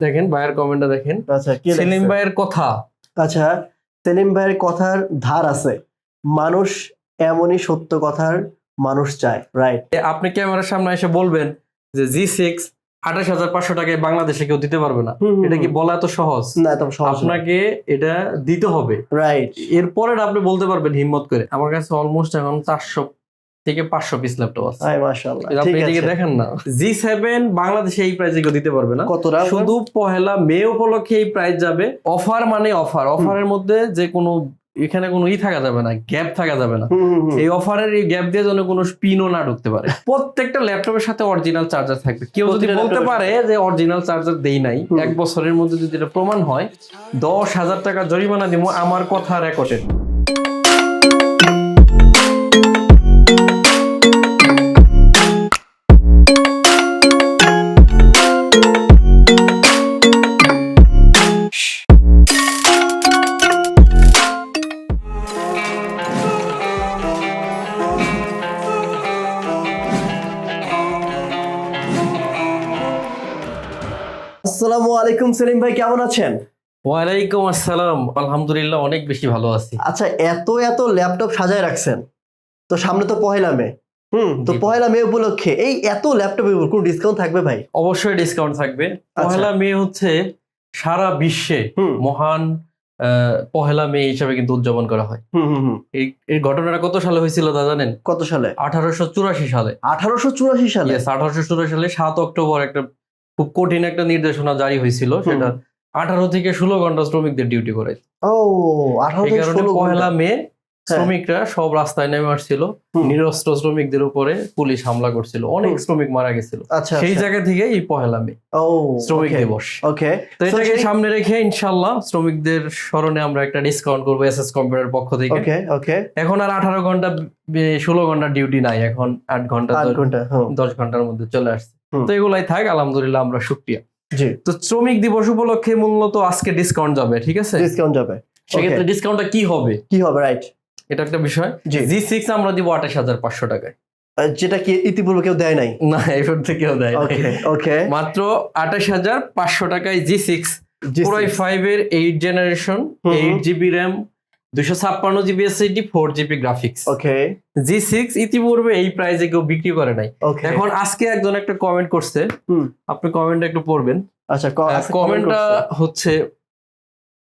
দেখেন ভাইয়ের কমেন্টটা দেখেন। আচ্ছা কি সেলিম ভাইয়ের কথা। আচ্ছা সেলিম ভাইয়ের কথার ধার আছে। মানুষ এমনই সত্য কথার মানুষ চায় রাইট আপনি ক্যামেরার সামনে এসে বলবেন যে জি সিক্স আঠাশ হাজার পাঁচশো টাকায় বাংলাদেশে কেউ দিতে পারবে না। এটা কি বলা এত সহজ? না এত সহজ আপনাকে এটা দিতে হবে। রাইট এরপরে আপনি বলতে পারবেন হিম্মত করে। আমার কাছে অলমোস্ট এখন চারশো থেকে পাঁচশো পিস ল্যাপটপ আছে। আপনি এদিকে দেখেন না। জি সেভেন বাংলাদেশে এই প্রাইসে কেউ দিতে পারবে না। কতটা শুধু পহেলা মে উপলক্ষে এই প্রাইস যাবে। অফার মানে অফার অফারের মধ্যে যে কোনো এখানে কোনো ই থাকা যাবে না গ্যাপ থাকা যাবে না। এই অফারের এই গ্যাপ দিয়ে যেন কোনো স্পিনও না ঢুকতে পারে। প্রত্যেকটা ল্যাপটপের সাথে অরিজিনাল চার্জার থাকবে। কেউ যদি বলতে পারে যে অরিজিনাল চার্জার দেই নাই এক বছরের মধ্যে যদি এটা প্রমাণ হয় দশ হাজার টাকা জরিমানা দিব আমার কথা রেকর্ডেড আসসালামু আলাইকুম সেলিম ভাই কেমন আছেন? ওয়ালাইকুম আসসালাম। আলহামদুলিল্লাহ অনেক বেশি ভালো আছি। আচ্ছা এত এত ল্যাপটপ সাজায় রাখছেন। তো সামনে তো পহেলা মে। হুম তো। পহেলা মে উপলক্ষে এই এত ল্যাপটপের উপর কোনো ডিসকাউন্ট থাকবে ভাই? অবশ্যই ডিসকাউন্ট থাকবে। আচ্ছা। পহেলা মে হচ্ছে সারা বিশ্বে মহান পহেলা মে হিসাবে কিন্তু উদযাপন করা হয়। হুম হুম হুম। এই এই ঘটনাটা কত সালে হয়েছিল তা জানেন? কত সালে? আঠারোশো চুরাশি সালে। আঠারোশো চুরাশি সালে? আঠারোশো চুরাশি সালে সাত অক্টোবর একটা খুব কঠিন একটা নির্দেশনা জারি হয়েছিল সেটা আঠারো থেকে ষোলো ঘণ্টা শ্রমিকদের ডিউটি করে। ও আঠারো পহেলা মে শ্রমিকরা সব রাস্তায় নেমে আসছিল নিরস্ত্র শ্রমিকদের উপরে পুলিশ হামলা করছিল অনেক শ্রমিক মারা গেছিল। আচ্ছা সেই জায়গা থেকে এই পহেলা মে শ্রমিক দিবস। ওকে তো এটাকে সামনে রেখে ইনশাল্লাহ শ্রমিকদের স্মরণে আমরা একটা ডিসকাউন্ট করব এস এস কম্পিউটার পক্ষ থেকে। ওকে ওকে এখন আর আঠারো ঘণ্টা ষোলো ঘণ্টা ডিউটি নাই এখন আট ঘণ্টা দশ ঘণ্টার মধ্যে চলে আসছে। তো এগুলাই থাক আলহামদুলিল্লাহ আমরা শুক্রিয়া তো শ্রমিক দিবস উপলক্ষে মূলত আজকে ডিসকাউন্ট যাবে ঠিক আছে? ডিসকাউন্ট যাবে। সেক্ষেত্রে ডিসকাউন্টটা কি হবে? কি হবে রাইট এটা একটা বিষয়। জি। সিক্স আমরা দিব আঠাশ হাজার পাঁচশো টাকায়। যেটা কি ইতিপূর্বে কেউ দেয় নাই? না এবার থেকেও দেয় নাই। ওকে ওকে মাত্র আঠাশ হাজার পাঁচশো টাকায় জি সিক্স জি পুরাই ফাইভ এর eight generation. Eight GB RAM দুশো ছাপ্পান্ন GB SSD four GB graphics okay. G six ইতিপূর্বে এই প্রাইসে কেউ বিক্রি করে নাই। এখন আজকে একজন একটা কমেন্ট করছে। আপনি কমেন্টটা একটু পড়বেন। আচ্ছা ক- আচ্ছা, কমেন্টটা হচ্ছে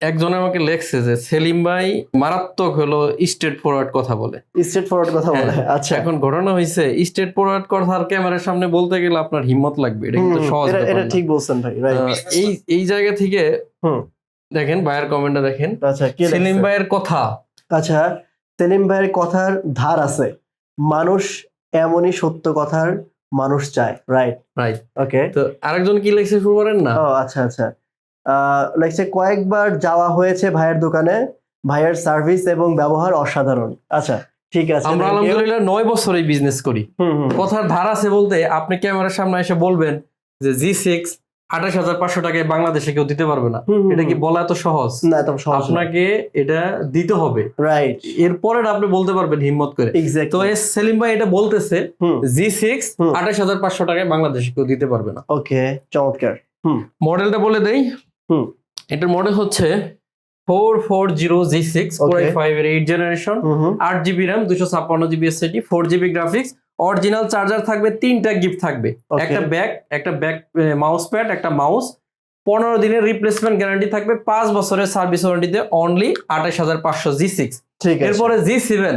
একজন আমাকে লেখছে যে সেলিম ভাই মারাত্মক হলো স্টেট ফরওয়ার্ড কথা বলে। স্ট্রেট ফরওয়ার্ড কথা বলে হ্যাঁ, আচ্ছা। এখন ঘটনা হয়েছে স্টেট ফরওয়ার্ড কথা আর ক্যামেরার সামনে বলতে গেলে আপনার হিম্মত লাগবে। এটা কিন্তু সহজ এটা। ঠিক বলছেন ভাই এই এই জায়গা থেকে। দেখেন ভাইয়ের কমেন্টটা দেখেন। আচ্ছা কি সেলিম ভাইয়ের কথা। আচ্ছা সেলিম ভাইয়ের কথার ধার আছে। মানুষ এমনই সত্য কথার মানুষ চায় রাইট রাইট ওকে তো আরেকজন কি লিখছে শুরু করেন না? ও আচ্ছা আচ্ছা। আহ, লাগছে কয়েকবার যাওয়া হয়েছে ভাইয়ের দোকানে। ভাইয়ের সার্ভিস এবং ব্যবহার অসাধারণ। আচ্ছা ঠিক আছে। আমরা আলহামদুলিল্লাহ নয় বছর এই বিজনেস করি কথার ধার আছে বলতে আপনি ক্যামেরার সামনে এসে বলবেন যে জি সিক্স আঠাশ হাজার পাঁচশো টাকায় বাংলাদেশে কেউ দিতে পারবে না। এটা কি বলা এত সহজ? না এত সহজ আপনাকে এটা দিতে হবে। রাইট এরপরে আপনি বলতে পারবেন হিম্মত করে। তো এস সেলিম ভাই এটা বলতেছে জি সিক্স আঠাশ হাজার পাঁচশো টাকায় বাংলাদেশে কেউ দিতে পারবে না। ওকে চমৎকার। মডেলটা বলে দেই। হুম। এটার মডেল হচ্ছে four four zero G six. Five এর এইট জেনারেশন আট জিবি র্যাম দুশো ছাপ্পান্ন GB SSD four GB graphics original charger থাকবে তিনটা গিফট থাকবে। একটা ব্যাগ একটা ব্যাগ মাউস প্যাড একটা মাউস পনেরো দিনের রিপ্লেসমেন্ট গ্যারান্টি থাকবে পাঁচ বছরের সার্ভিস ওয়ারেন্টিতে অনলি আঠাশ হাজার পাঁচশো জি সিক্স এরপরে জি সেভেন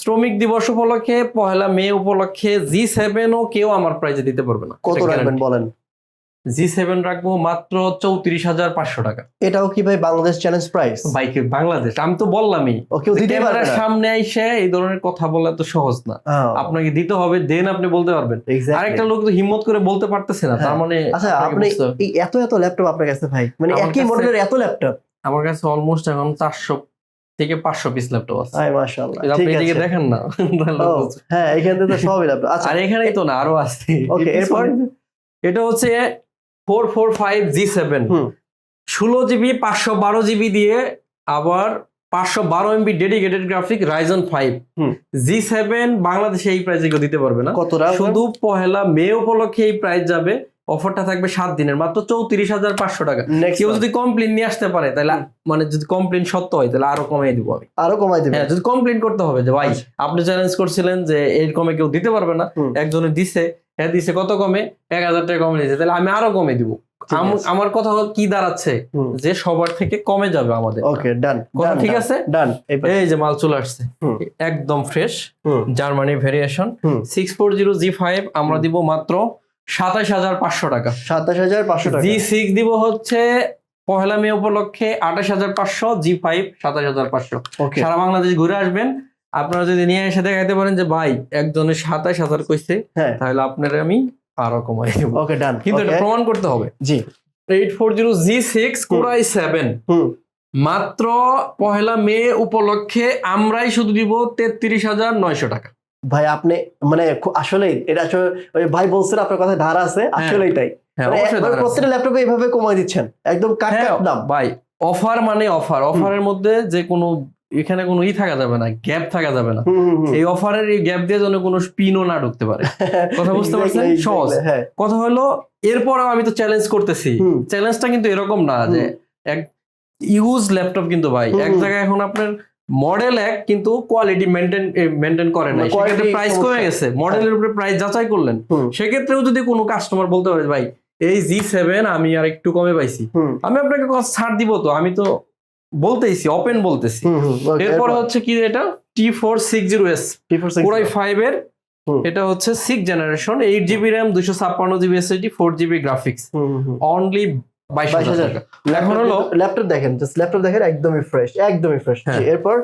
শ্রমিক দিবস উপলক্ষে পহেলা মে উপলক্ষে জি সেভেন ও কেউ আমার প্রাইজে দিতে পারবে না। কত রাখবেন বলেন? জি সেভেন রাখব মাত্র চৌত্রিশ হাজার পাঁচশো টাকা। এটাও কি ভাই বাংলাদেশ চ্যালেঞ্জ প্রাইস বাইকে বাংলাদেশ? আমি তো বললামই। ক্যামেরার সামনে আইসে এই ধরনের কথা বলা তো সহজ না। আপনাকে দিতে হবে দেন আপনি বলতে পারবেন. আরেকটা লোক তো হিম্মত করে বলতে পারতেছে না তার হ্যাঁ। মানে আচ্ছা আপনি এত এত ল্যাপটপ আপনার কাছে ভাই? মানে একই মডেলের এত ল্যাপটপ আমার কাছে অলমোস্ট এখন চারশো থেকে পাঁচশো পিস ল্যাপটপ আছে। আপনি এদিকে দেখেন না। হ্যাঁ এখান থেকে তো সবই ল্যাপটপ আচ্ছা আর এখানেই তো না আরও আছে। Okay, এরপর? এটা হচ্ছে four four five G seven. ষোলো জিবি পাঁচশো বারো জিবি দিয়ে আবার পাঁচশো বারো MB dedicated graphic Ryzen five G seven বাংলাদেশে এই প্রাইস কেউ দিতে পারবে না। কতটা শুধু পহেলা মে উপলক্ষে এই প্রাইস যাবে অফারটা থাকবে সাত দিনের মাত্র চৌত্রিশ হাজার পাঁচশো টাকা। কেউ যদি কমপ্লেন নিয়ে আসতে পারে তাহলে মানে যদি কমপ্লেন সত্য হয় তাহলে আরও কমিয়ে দিব আমি। আরও কমাই দিবেন। হ্যাঁ যদি কমপ্লেন করতে হবে যে ভাই আচ্ছা। আপনি চ্যালেঞ্জ করছিলেন যে এই কমে কেউ দিতে পারবে না। একজনে দিছে হ্যাঁ দিছে কত কমে? এক হাজার টাকা কমে দিয়েছে তাহলে আমি আরও কমে দিব। আমার কথা হলো কি দাঁড়াচ্ছে যে সবার থেকে কমে যাবে আমাদের। ওকে ডান কথা ঠিক আছে? ডান এই যে মাল চলে আসছে। একদম fresh Germany variation six four zero G five আমরা দিব মাত্র সাতাশ হাজার পাঁচশো টাকা। সাতাশ হাজার পাঁচশো টাকা। জি সিক্স দিব হচ্ছে পহেলা মে উপলক্ষে আঠাশ হাজার পাঁচশো জি ফাইভ সাতাশ হাজার পাঁচশো। সারা বাংলাদেশ ঘুরে আসবেন। আপনারা যদি নিয়ে এসে দেখাইতে পারেন যে ভাই একজনের সাতাশ হাজার কইছে হ্যাঁ। তাহলে আপনার আমি আরও কমাই দেবো। ওকে ডান কিন্তু এটা প্রমাণ করতে হবে। জি। Eight four zero G six core i seven মাত্র পহেলা মে উপলক্ষে আমরাই শুধু দিব তেত্রিশ হাজার নয়শো টাকা। ভাই আপনি মানে আসলেই এটা আসলে ভাই বলছেন আপনার কথা ধারা আছে আসলেই তাই হ্যাঁ মানে একবার প্রত্যেকটা ল্যাপটপে এইভাবে কমাই দিচ্ছেন একদম কাট হ্যাঁ কাট দাম। ভাই অফার মানে অফার। অফারের মধ্যে যে কোনো এখানে কোনো ই থাকা যাবে না গ্যাপ থাকা যাবে না। এই অফারের এই গ্যাপ দিয়ে যেন কোনো স্পিনও না ঢুকতে পারে। কথা বুঝতে পারছেন? সহজ। হ্যাঁ। কথা হলো এরপরেও আমি তো চ্যালেঞ্জ করতেছি। চ্যালেঞ্জটা কিন্তু এরকম না যে এক ইউজ ল্যাপটপ কিন্তু ভাই এক জায়গায় এখন আপনার মডেল এক কিন্তু কোয়ালিটি মেনটেন মেনটেন করে না মানে সেক্ষেত্রে প্রাইস কমে গেছে। মডেলের উপরে প্রাইস যাচাই করলেন। সেক্ষেত্রেও যদি কোনো কাস্টমার বলতে পারে ভাই এই জি সেভেন আমি আর একটু কমে পাইছি। আমি আপনাকে ছাড় দিব তো আমি তো বলতেইছি ওপেন বলতেছি। এরপর হচ্ছে কি এটা? T four six zero S T4 six five এর। এটা হচ্ছে six generation eight GB RAM দুশো ছাপ্পান্ন GB SSD four GB graphics. Only বাইশ হাজার টাকা। এখন হলো ল্যাপটপ দেখেন জাস্ট ল্যাপটপ দেখেন একদমই ফ্রেশ একদমই ফ্রেশ হ্যাঁ। এরপর?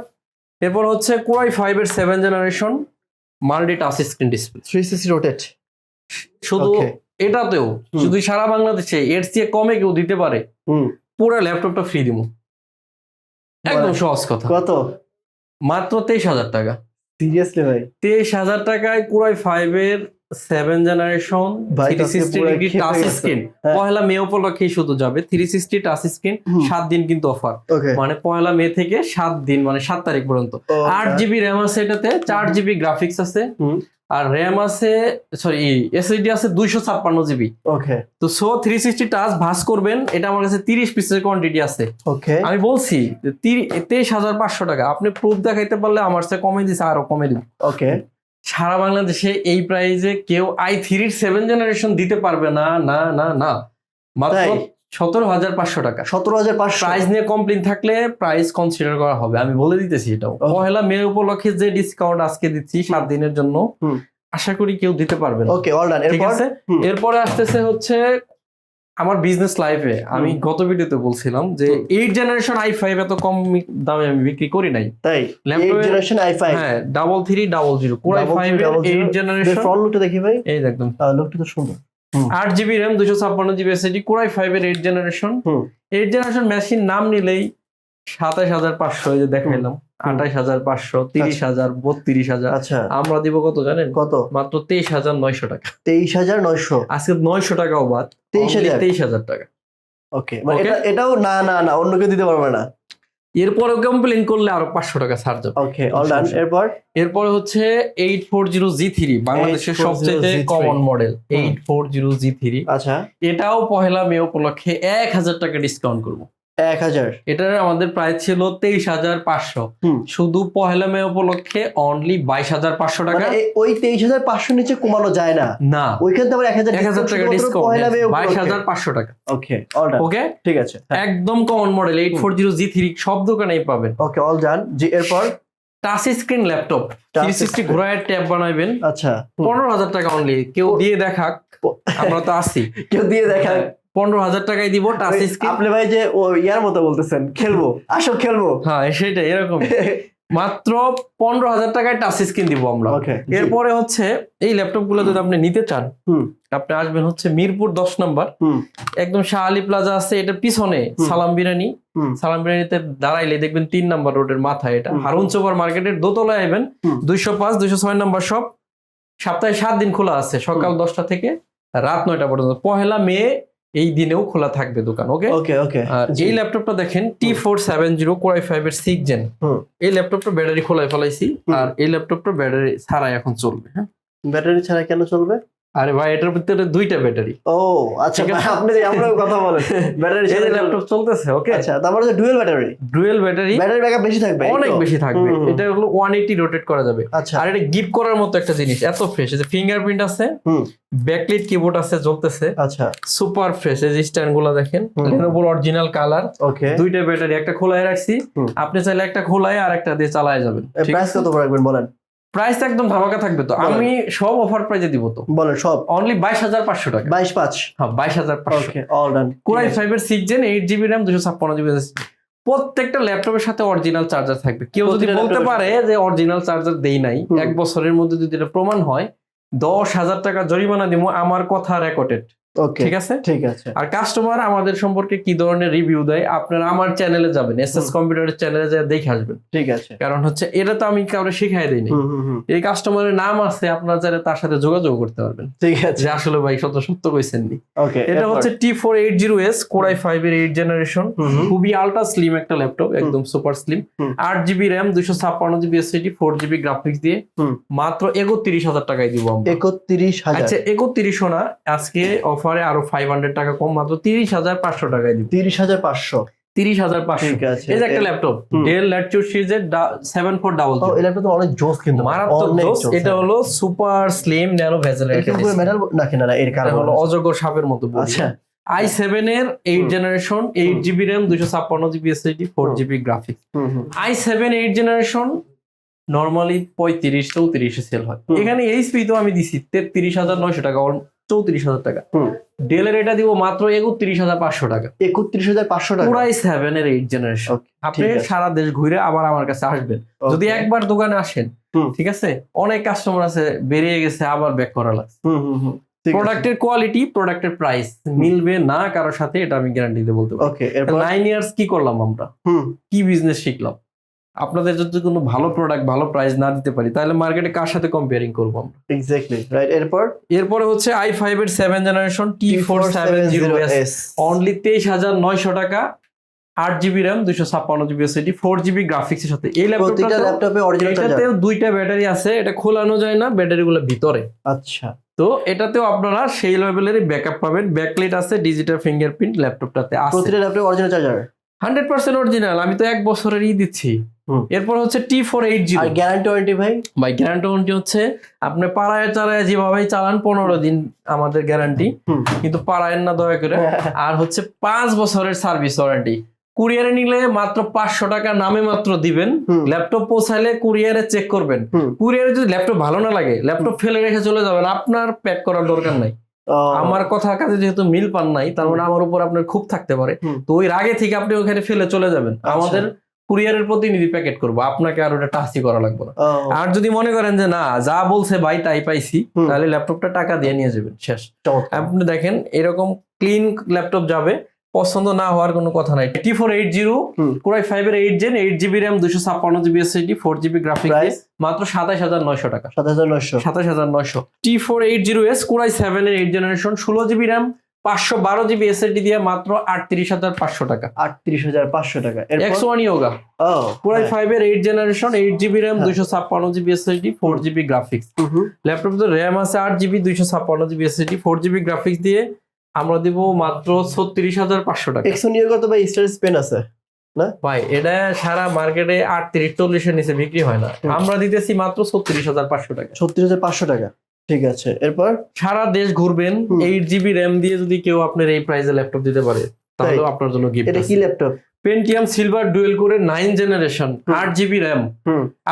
এরপর হচ্ছে কোরাই ফাইভ এর seven generation multi touch screen display three sixty rotate শুধু এটাতেও যদি সারা বাংলাদেশে এর চেয়ে কমে কেউ দিতে পারে। পুরো ল্যাপটপটা ফ্রি দিব একদম সহজ কথা। কত? মাত্র তেইশ হাজার টাকা। সিরিয়াসলি ভাই। তেইশ হাজার টাকায় কোরাই ফাইভ এর seven generation three sixty degree touch screen. পয়লা মে উপলক্ষেই শুধু যাবে থ্রি সিক্সটি টাচ স্ক্রিন সাত দিন কিন্তু অফার মানে পয়লা মে থেকে সাত দিন মানে সাত তারিখ পর্যন্ত। আট জিবি র্যাম আছে এটাতে চার জিবি গ্রাফিক্স আছে। আর র্যাম আছে সরি এসএসডি আছে দুইশো ছাপ্পান্ন জিবি ওকে তো সো থ্রি সিক্সটি টাচ ভাস করবেন এটা আমার কাছে তিরিশ পিসের কোয়ান্টিটি আছে। ওকে আমি বলছি তেইশ হাজার পাঁচশো টাকা। আপনি প্রুফ দেখাইতে পারলে আমার সাথে কমে দিছে আরও কমে দিব। ওকে সারা বাংলাদেশে এই প্রাইজে কেউ আই থ্রির সেভেন জেনারেশন দিতে পারবে না না না না। মাত্র সতেরো হাজার পাঁচশো টাকা। সতেরো হাজার পাঁচশো। প্রাইস নিয়ে কমপ্লেন থাকলে প্রাইস কনসিডার করা হবে। আমি বলে দিতেছি এটাও. পহেলা মে উপলক্ষে যে ডিসকাউন্ট আজকে দিচ্ছি সাত দিনের জন্য আশা করি কেউ দিতে পারবে না। ওকে অল ডান ঠিক আছে? এরপরে আসতেছে হচ্ছে আমার বিজনেস লাইফে আমি গত ভিডিওতে বলছিলাম যে এইট জেনারেশন আই ফাইভ এত কম দামে আমি বিক্রি করি নাই। তাই? জেনারেশন আই ফাইভ হ্যাঁ double three double zero core I I five. Eight generation front লুকটা দেখি ভাই। এই একদম। লুকটা তো সুন্দর। আট জিবি র্যাম দুশো ছাপ্পান্ন GB SSD core I five এর eight generation eight generation machine নাম নিলেই সাতাশ হাজার পাঁচশো এই যে দেখাইলাম আঠাশ হাজার পাঁচশো তিরিশ হাজার বত্রিশ হাজার। আচ্ছা। আমরা দিব কত জানেন? কত? মাত্র তেইশ হাজার নয়শো টাকা। তেইশ হাজার নয়শো? আজকে নয়শো টাকাও বাদ 23,000 তেইশ হাজার টাকা। ওকে মানে এটাও না না না অন্য কেউ দিতে পারবে না। এরপরে কমপ্লেন করলে আরও পাঁচশো টাকা ছাড় যাবে। ওকে অল ডান এরপর? এরপরে হচ্ছে eight four zero G three বাংলাদেশের সবচেয়ে common model eight four zero G three. আচ্ছা। এটাও পহেলা মে উপলক্ষে এক হাজার টাকা ডিসকাউন্ট করব। এক হাজার। এটার আমাদের প্রাইস ছিল তেইশ হাজার পাঁচশো। শুধু পহেলা মে উপলক্ষে অনলি বাইশ হাজার পাঁচশো টাকা। মানে ওই তেইশ হাজার পাঁচশো নিচে কমানো যায় না। না। ওইখান থেকে এক হাজার এক হাজার টাকা ডিসকাউন্ট বাইশ হাজার পাঁচশো টাকা। ওকে ওকে ঠিক আছে একদম common model eight four zero G three সব দোকানেই পাবেন। ওকে অল ডান জি এরপর? Touch screen laptop three sixty. ঘোরায় ট্যাব বানাবেন আচ্ছা পনেরো হাজার টাকা অনলি কেউ দিয়ে দেখাক আমরা তো আছি। কেউ দিয়ে দেখা পনেরো হাজার টাকায় দিব টাচ স্ক্রিন আপনি ভাই যে ও ইয়ার মতো বলতেছেন খেলব। আসো খেলব। হ্যাঁ সেটাই এরকম। মাত্র পনেরো হাজার টাকায় টাচ স্ক্রিন দিব আমরা। এরপরে হচ্ছে এই ল্যাপটপগুলো যদি আপনি নিতে চান আপনি আসবেন হচ্ছে মিরপুর দশ নম্বর। একদম শাহ আলী প্লাজা আছে এটার পিছনে সালাম বিরিয়ানি। সালাম বিরিয়ানিতে দাঁড়াইলে দেখবেন তিন নাম্বার রোডের মাথায় এটা। হারুন সুপার মার্কেটের দোতলায় আইবেন দুইশো পাঁচ দুইশো ছয় নাম্বার সব সপ্তাহে সাত দিন খোলা আছে সকাল দশটা থেকে রাত নয়টা পর্যন্ত। পহেলা মে এই দিনেও খোলা থাকবে দোকান ওকে ওকে ওকে এই ল্যাপটপটা দেখেন T four seven zero core I five এর সিক্স জেন এই ল্যাপটপটা ব্যাটারি খোলাই ফেলাইছি। আর এই ল্যাপটপটা ব্যাটারি ছাড়াই এখন চলবে হ্যাঁ? ব্যাটারি ছাড়া কেন চলবে? আরে ভাই এটার ভিতরে দুইটা ব্যাটারি। ও আচ্ছা আপনি আমরা কথা বলেন ব্যাটারি যে ল্যাপটপ চলতেছে ওকে আচ্ছা তারপরে যে dual battery. Dual battery. Battery backup বেশি থাকবে অনেক বেশি থাকবে। এটা হলো ওয়ান এইটি রোটেট করা যাবে। আচ্ছা। আর এটা গিফট করার মতো একটা জিনিস এত ফ্রেশ যে ফিঙ্গারপ্রিন্ট আছে ব্যাকলিট কিবোর্ড আছে জ্বলতেছে। আচ্ছা। সুপার ফ্রেশ এই স্ট্যান্ডগুলো দেখেন। লেনোভোর অরিজিনাল কালার ওকে দুইটা ব্যাটারি একটা খোলায় রাখছি। আপনি চাইলে একটা খোলায় আর একটা দিয়ে চালায় যাবেন। প্রাইস কত রাখবেন বলেন? প্রাইস একদম ধামাকা থাকবে তো। আমি সব অফার প্রাইজে দিব তো। বলে সব। অনলি বাইশ হাজার পাঁচশো টাকা। বাইশ পাঁচ। হ্যাঁ বাইশ হাজার পাঁচশো। All done core I five এর six gen eight GB RAM দুশো ছাপ্পান্ন জিবি প্রত্যেকটা ল্যাপটপের সাথে অরিজিনাল চার্জার থাকবে। কেউ যদি বলতে পারে যে অরিজিনাল চার্জার দেই নাই এক বছরের মধ্যে যদি এটা প্রমাণ হয় দশ হাজার টাকা জরিমানা দিব আমার কথা রেকর্ডেড ঠিক আছে? ঠিক আছে। আর কাস্টমার আমাদের সম্পর্কে কি ধরনের রিভিউ দেয় আপনারা আমার চ্যানেলে যাবেন এস এস কম্পিউটারের চ্যানেলে যা দেখে আসবেন। ঠিক আছে। কারণ হচ্ছে এটা তো আমি কাউকে শিখাই দিইনি। এই কাস্টমারের নাম আছে আপনারা চাইলে তার সাথে যোগাযোগ করতে পারবেন। ঠিক আছে। যে আসলে ভাই সত্য সত্য ওকে এটা হচ্ছে T four eight zero S core I five এর এইট জেনারেশন খুবই আলট্রা স্লিম একটা ল্যাপটপ একদম সুপার স্লিম আট জিবি র্যাম দুশো ছাপ্পান্ন GB SSD four GB graphics দিয়ে মাত্র একত্রিশ হাজার টাকায় দিব আমরা। একত্রিশ হাজার। আচ্ছা না আজকে অফারে আরও ফাইভ হান্ড্রেড টাকা কম মাত্র তিরিশ হাজার পাঁচশো টাকায় দিব। তিরিশ হাজার পাঁচশো। তিরিশ হাজার পাঁচশো। আছে। এই যে একটা ল্যাপটপ। ডেল ল্যাটচুর সিরিজের সেভেন ফোর ডাবল এই ল্যাপটপ অনেক জোস কিন্তু মারাত্মক জোস। এটা হ্যাঁ। হলো সুপার স্লিম ন্যানো ভেজেল এটা মেটাল না না এর কারণ হলো অজগর সাপের মতো আচ্ছা। আই সেভেন এর eight generation eight GB RAM দুশো ছাপ্পান্ন GB SSD four GB graphics I seven eight generation normally পঁয়ত্রিশ চৌত্রিশে সেল হয়। এখানে এইচপি তো আমি দিছি তেত্রিশ হাজার নয়শো টাকা চৌত্রিশ হাজার টাকা। ডেলের এটা দিব মাত্র একত্রিশ হাজার পাঁচশো টাকা। একত্রিশ হাজার পাঁচশো টাকা। পুরাই সেভেন এর এইট জেনারেশন আপনি সারা দেশ ঘুরে আবার আমার কাছে আসবেন। যদি একবার দোকানে আসেন। ঠিক আছে? অনেক কাস্টমার আছে বেরিয়ে গেছে আবার ব্যাক করা লাগছে। প্রোডাক্টের কোয়ালিটি প্রোডাক্টের প্রাইস মিলবে না কারোর সাথে এটা আমি গ্যারান্টি দিয়ে বলতে পারি। নাইন ইয়ার্স কি করলাম আমরা? কি বিজনেস শিখলাম? আপনাদের যদি কোনো ভালো প্রোডাক্ট ভালো প্রাইস না দিতে পারি তাহলে মার্কেটে কার সাথে কম্পেয়ারিং করব আমরা? এক্স্যাক্টলি রাইট এরপর? এরপরে হচ্ছে আই ফাইভ এর seven generation T four seven zero S only তেইশ হাজার নয়শো টাকা আট জিবি র্যাম দুশো ছাপ্পান্ন GB SSD four GB graphics এর সাথে। এই ল্যাপটপটা ল্যাপটপে অরিজিনাল চার্জার এটাতেও দুইটা ব্যাটারি আছে এটা খোলানো যায় না ব্যাটারি গুলো ভিতরে। আচ্ছা। তো এটাতেও আপনারা সেই লেভেলের ব্যাকআপ পাবেন। ব্যাকলাইট আছে ডিজিটাল ফিঙ্গারপ্রিন্ট ল্যাপটপটাতে আছে। প্রতিটা ল্যাপটপে original charger hundred percent original আমি তো এক বছরেরই দিচ্ছি। এরপর হচ্ছে টি ফোর এইট জিরো আর গ্যারান্টি ওয়ারেন্টি ভাই? বাই গ্যারান্টি হচ্ছে আপনি পাড়ায় চালায় যেভাবেই চালান পনেরো দিন আমাদের গ্যারান্টি। কিন্তু পাড়ায়ের না দয়া করে। আর হচ্ছে পাঁচ বছরের সার্ভিস ওয়ারেন্টি কুরিয়ারে নিলে মাত্র পাঁচশো টাকা নামে মাত্র দিবেন। ল্যাপটপ পৌঁছালে কুরিয়ারে চেক করবেন। কুরিয়ারে যদি ল্যাপটপ ভালো না লাগে ল্যাপটপ ফেলে রেখে চলে যাবেন আপনার প্যাক করার দরকার নাই। আমার কথার কাছে যেহেতু মিল পান নাই তার মানে আমার উপর আপনার খুব থাকতে পারে। তো ওই রাগে থেকে আপনি ওখানে ফেলে চলে যাবেন। আচ্ছা। আমাদের কুরিয়ারের প্রতিনিধি প্যাকেট করব। আপনাকে আর ওটা টাচই করা লাগবে না। আর যদি মনে করেন যে না যা বলছে ভাই তাই পাইছি। তাহলে ল্যাপটপটা টাকা দিয়ে নিয়ে যাবেন। শেষ। আপনি দেখেন এরকম ক্লিন ল্যাপটপ যাবে পছন্দ না হওয়ার কোনো কথা নাই T four eight zero. Core I five এর eight gen eight GB RAM দুশো ছাপ্পান্ন GB SSD four GB graphics Price? মাত্র সাতাশ হাজার নয়শো টাকা সাত হাজার নয়শো সাতাশ হাজার নয়শো T four eight zero S core I seven এর এইট জেনারেশন ষোলো জিবি র্যাম পাঁচশো বারো জিবি এসএসডি দিয়ে মাত্র আটত্রিশ হাজার পাঁচশো টাকা আটত্রিশ হাজার পাঁচশো টাকা X one Yoga core I. Five এর eight generation eight GB RAM. দুশো ছাপ্পান্ন GB SSD four GB graphics. Laptop তো র্যাম আছে আট জিবি দুইশো ছাপ্পান্ন GB SSD four GB graphics দিয়ে আমরা দিব মাত্র ছত্রিশ হাজার পাঁচশো টাকা। ভাই? স্টার আছে ভাই এটা সারা মার্কেটে আটত্রিশ চল্লিশের নিচে বিক্রি হয় না। আমরা দিতেছি মাত্র ছত্রিশ হাজার পাঁচশো টাকা। ছত্রিশ হাজার পাঁচশো টাকা ঠিক আছে। এরপর? সারা দেশ ঘুরবেন এইট জিবি র্যাম দিয়ে যদি কেউ আপনার এই প্রাইসে ল্যাপটপ দিতে পারে। তাহলে আপনার জন্য গিফট এটা কি ল্যাপটপ পেন্টিয়াম সিলভার ডুয়েল করে নাইন জেনারেশন। আট জিবি র্যাম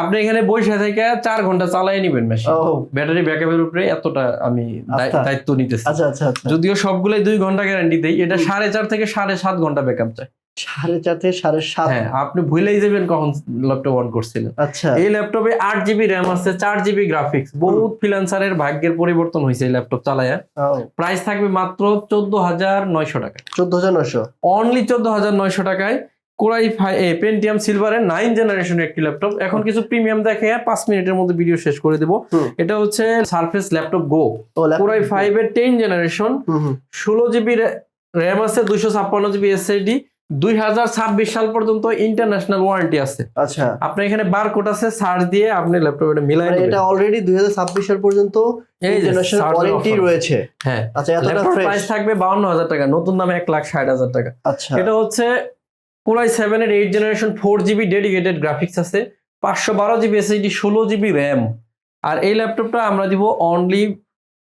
আপনি এখানে বসে থেকে চার ঘণ্টা চালাই নিবেন মেশিন ব্যাটারি ব্যাকআপের উপরে এতটা আমি আচ্ছা। দায়িত্ব নিতেছি। আচ্ছা আচ্ছা যদিও সবগুলাই দুই ঘণ্টা গ্যারান্টি দেই এটা সাড়ে চার থেকে সাড়ে সাত ঘণ্টা ব্যাকআপ চায় সাড়ে চার থেকে সাড়ে সাত। হ্যাঁ আপনি ভুলেই যাবেন কখন ল্যাপটপ অন করছিলেন। আচ্ছা। এই ল্যাপটপে আট জিবি র্যাম আছে চার জিবি গ্রাফিক্স বহুত ফ্রিল্যান্সারের ভাগ্যের পরিবর্তন হয়েছে এই ল্যাপটপ চালায় প্রাইস থাকবে মাত্র চোদ্দ হাজার নয়শো টাকা। চোদ্দ হাজার নয়শো। অনলি চোদ্দ হাজার নয়শো টাকায় কোরাই পেন্টিয়াম সিলভারের নাইন জেনারেশনের একটি ল্যাপটপ এখন কিছু প্রিমিয়াম দেখে পাঁচ মিনিটের মধ্যে ভিডিও শেষ করে দেবো। এটা হচ্ছে Surface laptop Go core I five এর টেন জেনারেশন। ষোলো জিবি র্যাম আছে দুশো ছাপ্পান্ন জিবি এসএসডি দুই হাজার ছাব্বিশ সাল পর্যন্ত ইন্টারন্যাশনাল ওয়ারেন্টি আছে। আচ্ছা। আপনার এখানে বারকোড আছে সার্চ দিয়ে আপনি ল্যাপটপ এটা মিলাই মানে এটা অলরেডি দুই হাজার ছাব্বিশ সাল পর্যন্ত ইন্টারন্যাশনাল ওয়ারেন্টি রয়েছে। হ্যাঁ। আচ্ছা এতটা প্রাইস থাকবে বাউন্ন হাজার টাকা নতুন দামে এক লাখ ষাট হাজার টাকা। আচ্ছা। এটা হচ্ছে কোরাই সেভেন এর eight generation four GB dedicated graphics আছে পাঁচশো বারো জিবি এসএসডি ষোলো জিবি র্যাম আর এই ল্যাপটপটা আমরা দিব অনলি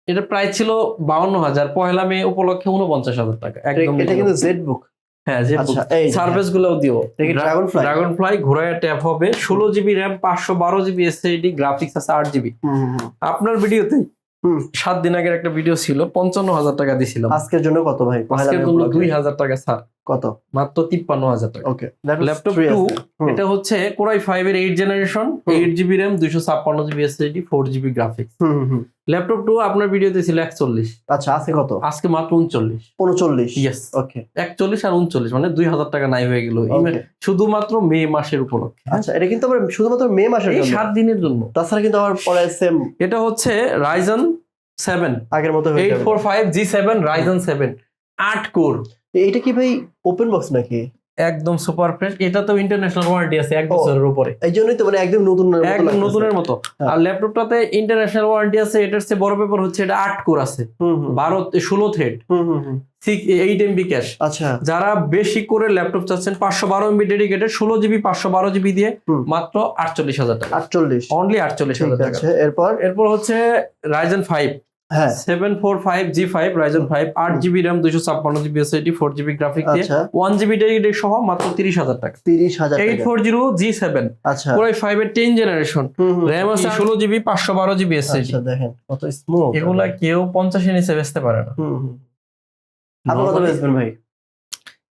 এটা প্রাইস ছিল বাউন্ন হাজার পয়লা মে উপলক্ষে উনপঞ্চাশ হাজার টাকা একদম এটা কিন্তু জেড বুক হ্যাঁ যে আচ্ছা সার্ভিসগুলো দিও। কি ড্রাগন ফ্লাই ঘোরায় ট্যাপ হবে। ষোলো জিবি র্যাম পাঁচশো বারো জিবি এসএসডি গ্রাফিক্স আছে আট জিবি। আপনার ভিডিওতে হুম। সাত দিন আগের একটা ভিডিও ছিল পঞ্চান্ন হাজার টাকা দিয়েছিলাম আজকের জন্য কত ভাই? পহেলা আজকের জন্য দুই হাজার টাকা ছাড় কত? মাত্র তিপ্পান্ন হাজার টাকা। ওকে ল্যাপটপ টু এটা হচ্ছে কোরাই ফাইভ এর eight generation eight GB RAM দুইশো ছাপ্পান্ন GB SSD four GB graphics laptop two আপনার ভিডিওতে ছিল একচল্লিশ। আচ্ছা আছে কত? আজকে মাত্র উনচল্লিশ। উনচল্লিশ? ইয়েস ওকে একচল্লিশ আর উনচল্লিশ মানে দুই হাজার টাকা নাই হয়ে গেল. শুধুমাত্র মে মাসের উপলক্ষে। আচ্ছা এটা কিন্তু আবার শুধুমাত্র মে মাসের এই সাত দিনের জন্য। তাছাড়া কিন্তু আবার পরে সেম এটা হচ্ছে রাইজন সেভেন আগের মতো eight four five G seven Ryzen seven আট কোর এটা কি ভাই ওপেন বক্স নাকি? একদম সুপার ফ্রেশ এটা তো ইন্টারন্যাশনাল ওয়ারেন্টি আছে এক বছরের উপরে। এই জন্যই তো মানে একদম নতুন একদম নতুনের মতো। হ্যাঁ। আর ল্যাপটপটাতে ইন্টারন্যাশনাল ওয়ারেন্টি আছে এটার চেয়ে বড় পেপার হচ্ছে এটা আট কোর আছে। বারো ষোলো থ্রেড এইট এমবি ক্যাশ আচ্ছা। যারা বেশি করে ল্যাপটপ চাচ্ছেন পাঁচশো বারো এমবি ডেডিকেটেড ষোলো জিবি পাঁচশো বারো জিবি দিয়ে হুম। মাত্র আটচল্লিশ হাজার টাকা। আটচল্লিশ। অনলি আটচল্লিশ হাজার টাকা। আছে। এরপর? এরপর হচ্ছে রাইজেন ফাইভ হ্যাঁ। Seven four five G five Ryzen five আট জিবি র্যাম ছাপ্পান্ন GB SSD four GB graphic দিয়ে ওয়ান জিবি ডেডিকেটেড সহ মাত্র তিরিশ হাজার টাকা। তিরিশ হাজার eight four zero G seven আচ্ছা। পুরাই ফাইভ এর টেন জেনারেশন। র্যাম আছে ষোলো জিবি পাঁচশো বারো জিবি এসএসডি আচ্ছা দেখেন কত স্মুথ এগুলা কেউ পঞ্চাশের নিচে বেচতে পারে না। হুম হুম। আপনি কত বেচবেন ভাই?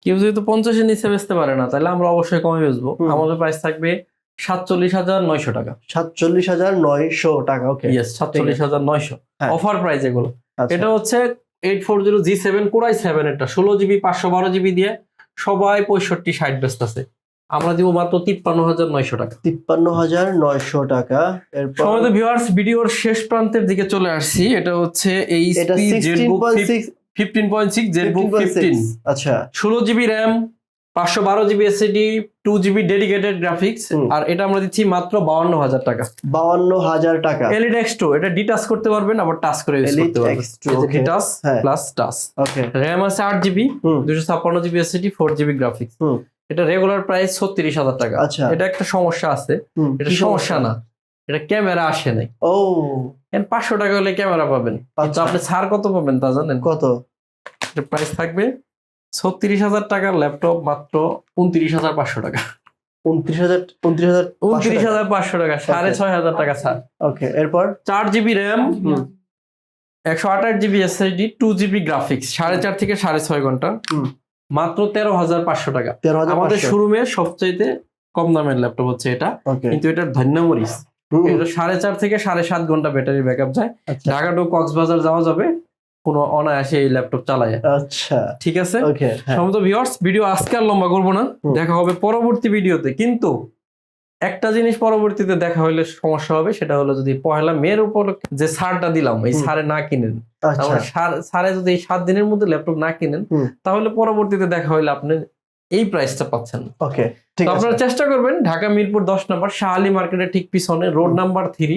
কেউ যেহেতু পঞ্চাশের নিচে বেচতে পারে না তাহলে আমরা অবশ্যই কমে বেচবো। আমাদের প্রাইস থাকবে সাতচল্লিশ হাজার নয়শো টাকা। সাতচল্লিশ হাজার নয়শো টাকা ওকে ইয়েস সাতচল্লিশ হাজার নয়শো। হ্যাঁ। অফার প্রাইস এগুলো। আচ্ছা। এটা হচ্ছে eight four zero G seven core I seven এটা ষোলো জিবি পাঁচশো বারো জিবি দিয়ে সবাই পঁয়ষট্টি ষাট বেচতেছে আমরা দিব মাত্র তিপ্পান্ন হাজার নয়শো টাকা। তিপ্পান্ন হাজার নয়শো টাকা এরপর সময় ভিউয়ার্স ভিডিওর শেষ প্রান্তের দিকে চলে আসছি। এটা হচ্ছে এই point six fifteen point six ZenBook fifteen আচ্ছা। ষোলো জিবি র্যাম পাঁচশো বারো GB SSD two GB dedicated graphics আর এটা আমরা দিচ্ছি মাত্র বাউন্ন হাজার টাকা। বাউন্ন হাজার টাকা এলিড এক্স টু এটা ডিটাচ করতে পারবেন আবার টাচ করে ইউজ করতে পারবেন। X2, okay. Detach. Plus touch okay RAM আছে আট জিবি দুশো ছাপ্পান্ন GB SSD four GB graphics এটা রেগুলার প্রাইস ছত্রিশ হাজার টাকা। আচ্ছা। এটা একটা সমস্যা আছে। এটা সমস্যা? না। এটা ক্যামেরা আসে নাই। ও। এর পাঁচশো টাকা হলে ক্যামেরা পাবেন। আচ্ছা। আপনি ছাড় কত পাবেন তা জানেন? কত? প্রাইস থাকবে ছত্রিশ হাজার টাকার ল্যাপটপ মাত্র উনত্রিশ হাজার পাঁচশো টাকা। উনত্রিশ হাজার উনত্রিশ হাজার উনত্রিশ হাজার পাঁচশো টাকা সাড়ে ছয় হাজার টাকা ছাড় ওকে এরপর? চার জিবি র্যাম একশো আঠাশ GB SSD two GB graphics সাড়ে চার থেকে সাড়ে ছয় ঘণ্টা। মাত্র তেরো হাজার পাঁচশো টাকা। তেরো হাজার আমাদের শোরুমে সবচাইতে কম দামের ল্যাপটপ হচ্ছে এটা। কিন্তু এটার ধন্যমরিস সাড়ে চার থেকে সাড়ে সাত ঘণ্টা ব্যাটারি ব্যাকআপ যায়। আচ্ছা। ঢাকা টু কক্সবাজার যাওয়া যাবে। কোনো অনায়াসে এই ল্যাপটপ চালায়। আচ্ছা। ঠিক আছে? সমস্ত ভিউয়ার্স ভিডিও আজকে আর লম্বা করব না। দেখা হবে পরবর্তী ভিডিওতে কিন্তু একটা জিনিস পরবর্তীতে দেখা হলে সমস্যা হবে সেটা হলো যদি পহেলা মেয়ের উপলক্ষে যে সারটা দিলাম এই সারে না কিনেন আচ্ছা। সার- যদি এই সাত দিনের মধ্যে ল্যাপটপ না কিনেন তাহলে পরবর্তীতে দেখা হলে আপনি এই প্রাইসটা পাচ্ছেন ওকে আপনারা চেষ্টা করবেন ঢাকা মিরপুর দশ নম্বর শাহালি মার্কেটের ঠিক পিছনে road number three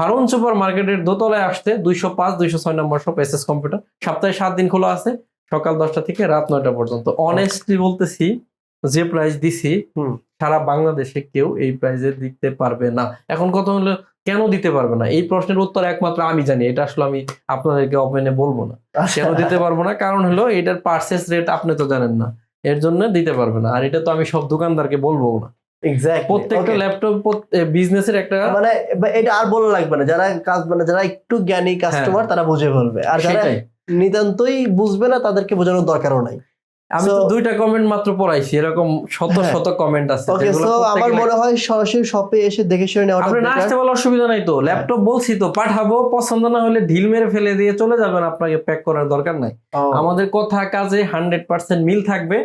Harun super মার্কেটের দোতলায় আসতে দুইশো পাঁচ, দুইশো ছয় নম্বর সব এস এস কম্পিউটার সপ্তাহে সাত দিন খোলা আছে, সকাল দশটা থেকে রাত নয়টা পর্যন্ত। অনেস্টলি বলতেছি, যে প্রাইস দিছি সারা বাংলাদেশে কেউ এই প্রাইসে দিতে পারবে না। এখন কথা হলো, কেন দিতে পারবে না? এই প্রশ্নের উত্তর একমাত্র আমি জানি, এটা আসলে আমি আপনাদেরকে ওপেনে বলব না। কেন দিতে পারব না? কারণ হলো, এটার পার্সেস রেট আপনি তো জানেন না, এর জন্য দিতে পারবে না। আর এটা তো আমি সব দোকানদারকে বলব না। প্রত্যেকটা. ল্যাপটপ বিজনেসের একটা মানে এটা আর বলা লাগবে না। যারা কাজ মানে যারা একটু জ্ঞানী কাস্টমার তারা বুঝে ফেলবে আর যারা নিতান্তই বুঝবে না তাদেরকে বোঝানোর দরকারও নাই। আমি তো দুইটা কমেন্ট মাত্র পড়াইছি এরকম শত হ্যাঁ। শত কমেন্ট আছে আমার মনে হয় সরাসরি শপে এসে দেখে শুনে নেওয়াটা আপনি না আসতে বলার অসুবিধা নাই তো ল্যাপটপ বলছি তো পাঠাবো পছন্দ না হলে ঢিল মেরে ফেলে দিয়ে চলে যাবেন আপনাকে প্যাক করার দরকার নাই। আমাদের কথা কাজে হান্ড্রেড পার্সেন্ট মিল থাকবে।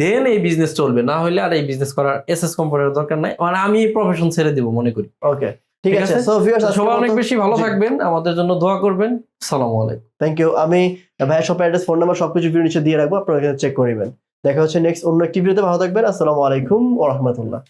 দেন এই বিজনেস চলবে না হলে আর এই বিজনেস করার এস এস কোম্পানির দরকার নাই আর আমি প্রফেশন ছেড়ে দিব মনে করি। ওকে ঠিক আছে? সো ভিউয়ার্স সবাই অনেক বেশি ভালো থাকবেন আমাদের জন্য দোয়া করবেন। সালাম আলাইকুম। থ্যাংক ইউ আমি ভাইয়ের শপের অ্যাড্রেস ফোন নাম্বার সবকিছু ভিডিও নিচে দিয়ে রাখব আপনারা চেক করবেন দেখা হচ্ছে নেক্সট অন্য একটি ভিডিওতে ভালো থাকবেন। আসসালামু আলাইকুম ও রহমতুল্লাহ।